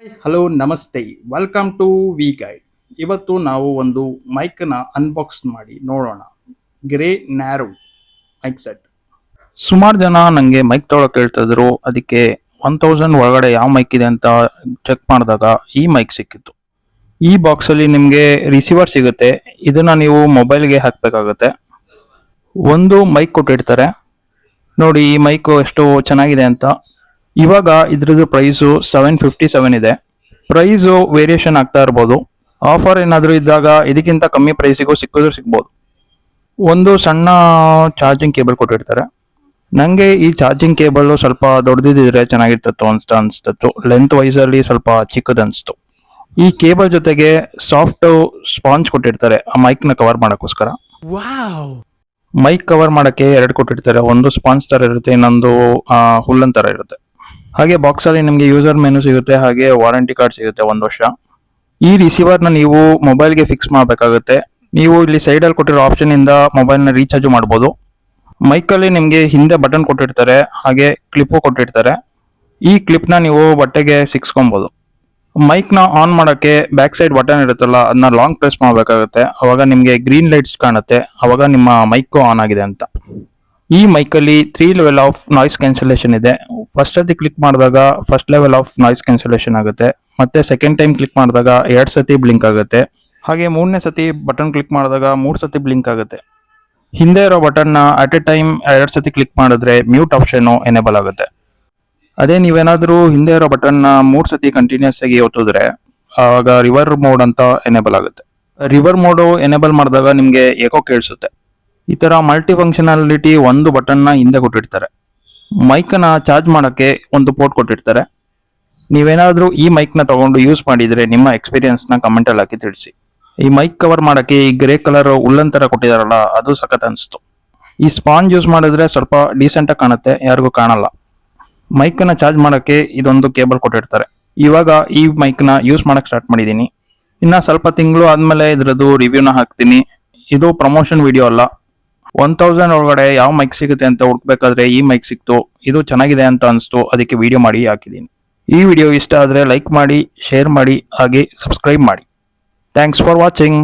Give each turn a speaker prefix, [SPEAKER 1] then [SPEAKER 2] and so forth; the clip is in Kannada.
[SPEAKER 1] ಹಲೋ ನಮಸ್ತೆ. ವೆಲ್ಕಮ್ ಟು ವಿ ಗೈಡ್ ಇವತ್ತು ನಾವು ಒಂದು ಮೈಕ್ನ ಅನ್ಬಾಕ್ಸ್ ಮಾಡಿ ನೋಡೋಣ. ಗ್ರೇ ನ್ಯಾರೋ ಮೈಕ್ ಸೆಟ್
[SPEAKER 2] ಸುಮಾರು ಜನ ನನಗೆ ಮೈಕ್ ತೊಗೊಳಕ್ಕೆ ಹೇಳ್ತಾ ಇದ್ರು ಅದಕ್ಕೆ ಒನ್ ತೌಸಂಡ್ ಒಳಗಡೆ ಯಾವ ಮೈಕ್ ಇದೆ ಅಂತ ಚೆಕ್ ಮಾಡಿದಾಗ ಈ ಮೈಕ್ ಸಿಕ್ಕಿತ್ತು. ಈ ಬಾಕ್ಸಲ್ಲಿ ನಿಮಗೆ ರಿಸೀವರ್ ಸಿಗುತ್ತೆ. ಇದನ್ನು ನೀವು ಮೊಬೈಲ್ಗೆ ಹಾಕಬೇಕಾಗುತ್ತೆ. ಒಂದು ಮೈಕ್ ಕೊಟ್ಟಿರ್ತಾರೆ. ನೋಡಿ, ಈ ಮೈಕು ಎಷ್ಟು ಚೆನ್ನಾಗಿದೆ ಅಂತ. ಇವಾಗ ಇದ್ರದ್ದು ಪ್ರೈಸು ಸೆವೆನ್ ಫಿಫ್ಟಿ ಸೆವೆನ್ ಇದೆ. ಪ್ರೈಸು ವೇರಿಯೇಷನ್ ಆಗ್ತಾ ಇರ್ಬೋದು. ಆಫರ್ ಏನಾದರೂ ಇದ್ದಾಗ ಇದಕ್ಕಿಂತ ಕಮ್ಮಿ ಪ್ರೈಸಿಗೂ ಸಿಕ್ಕಿದ್ರೂ ಸಿಗ್ಬೋದು. ಒಂದು ಸಣ್ಣ ಚಾರ್ಜಿಂಗ್ ಕೇಬಲ್ ಕೊಟ್ಟಿರ್ತಾರೆ. ನನಗೆ ಈ ಚಾರ್ಜಿಂಗ್ ಕೇಬಲ್ ಸ್ವಲ್ಪ ದೊಡ್ಡದಿದ್ರೆ ಚೆನ್ನಾಗಿರ್ತಿತ್ತು ಅನ್ಸ್ತಾ ಅನಿಸ್ತಿತ್ತು. ಲೆಂತ್ ವೈಸಲ್ಲಿ ಅಲ್ಲಿ ಸ್ವಲ್ಪ ಚಿಕ್ಕದನ್ಸ್ತು ಈ ಕೇಬಲ್ ಜೊತೆಗೆ ಸಾಫ್ಟ್ ಸ್ಪಾಂಜ್ ಕೊಟ್ಟಿರ್ತಾರೆ. ಆ ಮೈಕ್ನ ನ ಕವರ್ ಮಾಡೋಕ್ಕೋಸ್ಕರ. ಮೈಕ್ ಕವರ್ ಮಾಡೋಕ್ಕೆ ಎರಡು ಕೊಟ್ಟಿರ್ತಾರೆ. ಒಂದು ಸ್ಪಾಂಜ್ ಥರ ಇರುತ್ತೆ ಇನ್ನೊಂದು ಹುಲ್ಲನ್ ಥರ ಇರುತ್ತೆ. ಹಾಗೆ ಬಾಕ್ಸ್ ಅಲ್ಲಿ ನಿಮಗೆ ಯೂಸರ್ ಮೆನು ಸಿಗುತ್ತೆ, ಹಾಗೆ ವಾರಂಟಿ ಕಾರ್ಡ್ ಸಿಗುತ್ತೆ ಒಂದು ವರ್ಷ. ಈ ರಿಸೀವರ್ನ ನೀವು ಮೊಬೈಲ್ಗೆ ಫಿಕ್ಸ್ ಮಾಡಬೇಕಾಗುತ್ತೆ. ನೀವು ಇಲ್ಲಿ ಸೈಡ್ ಅಲ್ಲಿ ಕೊಟ್ಟಿರೋ ಆಪ್ಷನ್ ಇಂದ ಮೊಬೈಲ್ನ ರೀಚಾರ್ಜ್ ಮಾಡಬಹುದು ಮೈಕ್ ಅಲ್ಲಿ ನಿಮಗೆ ಹಿಂದೆ ಬಟನ್ ಕೊಟ್ಟಿರ್ತಾರೆ, ಹಾಗೆ ಕ್ಲಿಪ್ಪು ಕೊಟ್ಟಿರ್ತಾರೆ. ಈ ಕ್ಲಿಪ್ನ ನೀವು ಬಟ್ಟೆಗೆ ಸಿಕ್ಸ್ಕೊಬಹುದು ಮೈಕ್ನ ಆನ್ ಮಾಡೋಕ್ಕೆ ಬ್ಯಾಕ್ ಸೈಡ್ ಬಟನ್ ಇರುತ್ತಲ್ಲ ಅದನ್ನ ಲಾಂಗ್ ಪ್ರೆಸ್ ಮಾಡಬೇಕಾಗುತ್ತೆ. ಅವಾಗ ನಿಮಗೆ ಗ್ರೀನ್ ಲೈಟ್ಸ್ ಕಾಣುತ್ತೆ, ಅವಾಗ ನಿಮ್ಮ ಮೈಕ್ ಆನ್ ಆಗಿದೆ ಅಂತ. ಈ ಮೈಕ್ ಅಲ್ಲಿ three level of noise cancellation ಇದೆ. ಫಸ್ಟ್ ಸತಿ ಕ್ಲಿಕ್ ಮಾಡಿದಾಗ first level of noise cancellation ಆಗುತ್ತೆ. ಮತ್ತೆ ಸೆಕೆಂಡ್ ಟೈಮ್ ಕ್ಲಿಕ್ ಮಾಡಿದಾಗ ಎರಡು ಸತಿ ಬ್ಲಿಂಕ್ ಆಗುತ್ತೆ. ಹಾಗೆ ಮೂರನೇ ಸತಿ ಬಟನ್ ಕ್ಲಿಕ್ ಮಾಡಿದಾಗ ಮೂರು ಸತಿ ಬ್ಲಿಂಕ್ ಆಗುತ್ತೆ. ಹಿಂದೆ ಇರೋ ಬಟನ್ನ ಅಟ್ ಎ ಟೈಮ್ ಎರಡು ಸತಿ ಕ್ಲಿಕ್ ಮಾಡಿದ್ರೆ ಮ್ಯೂಟ್ ಆಪ್ಷನ್ ಎನೇಬಲ್ ಆಗುತ್ತೆ. ಅದೇ ನೀವೇನಾದರೂ ಹಿಂದೆ ಇರೋ ಬಟನ್ನ ಮೂರು ಸತಿ ಕಂಟಿನ್ಯೂಸ್ ಆಗಿ ಒತ್ತಿದ್ರೆ ಆವಾಗ ರಿವರ್ ಮೋಡ್ ಅಂತ ಎನೇಬಲ್ ಆಗುತ್ತೆ. ರಿವರ್ ಮೋಡ್ ಎನೇಬಲ್ ಮಾಡಿದಾಗ ನಿಮಗೆ ಏಕೋ ಕೇಳಿಸುತ್ತೆ. ಈ ಥರ ಮಲ್ಟಿ ಫಂಕ್ಷನಾಲಿಟಿ ಒಂದು ಬಟನ್ನ ಹಿಂದೆ ಕೊಟ್ಟಿರ್ತಾರೆ. ಮೈಕ್ನ ಚಾರ್ಜ್ ಮಾಡೋಕ್ಕೆ ಒಂದು ಪೋರ್ಟ್ ಕೊಟ್ಟಿರ್ತಾರೆ. ನೀವೇನಾದರೂ ಈ ಮೈಕ್ನ ತಗೊಂಡು ಯೂಸ್ ಮಾಡಿದ್ರೆ ನಿಮ್ಮ ಎಕ್ಸ್ಪೀರಿಯನ್ಸ್ನ ನ ಕಮೆಂಟ್ ಅಲ್ಲಿ ಹಾಕಿ ತಿಳಿಸಿ. ಈ ಮೈಕ್ ಕವರ್ ಮಾಡೋಕ್ಕೆ ಈ ಗ್ರೇ ಕಲರ್ ಉಲ್ಲನ್ ತರ ಕೊಟ್ಟಿದಾರಲ್ಲ, ಅದು ಸಖತ್ ಅನಿಸ್ತು. ಈ ಸ್ಪಾಂಜ್ ಯೂಸ್ ಮಾಡಿದ್ರೆ ಸ್ವಲ್ಪ ಡೀಸೆಂಟ್ ಆಗಿ ಕಾಣುತ್ತೆ, ಯಾರಿಗೂ ಕಾಣಲ್ಲ. ಮೈಕನ್ನು ಚಾರ್ಜ್ ಮಾಡೋಕ್ಕೆ ಇದೊಂದು ಕೇಬಲ್ ಕೊಟ್ಟಿರ್ತಾರೆ. ಇವಾಗ ಈ ಮೈಕ್ನ ಯೂಸ್ ಮಾಡಕ್ ಸ್ಟಾರ್ಟ್ ಮಾಡಿದೀನಿ. ಇನ್ನ ಸ್ವಲ್ಪ ತಿಂಗಳು ಆದ್ಮೇಲೆ ಇದರದ್ದು ರಿವ್ಯೂನ ಹಾಕ್ತೀನಿ. ಇದು ಪ್ರಮೋಷನ್ ವಿಡಿಯೋ ಅಲ್ಲ. ಒನ್ ತೌಸಂಡ್ ಒಳಗಡೆ ಯಾವ ಮೈಕ್ ಸಿಗುತ್ತೆ ಅಂತ ಹುಡ್ಕಬೇಕಾದ್ರೆ ಈ ಮೈಕ್ ಸಿಕ್ತು, ಇದು ಚೆನ್ನಾಗಿದೆ ಅಂತ ಅನಿಸ್ತು, ಅದಕ್ಕೆ ವಿಡಿಯೋ ಮಾಡಿ ಹಾಕಿದ್ದೀನಿ ಈ ವಿಡಿಯೋ ಇಷ್ಟ ಆದರೆ ಲೈಕ್ ಮಾಡಿ ಶೇರ್ ಮಾಡಿ, ಹಾಗೆ ಸಬ್ಸ್ಕ್ರೈಬ್ ಮಾಡಿ. Thanks for watching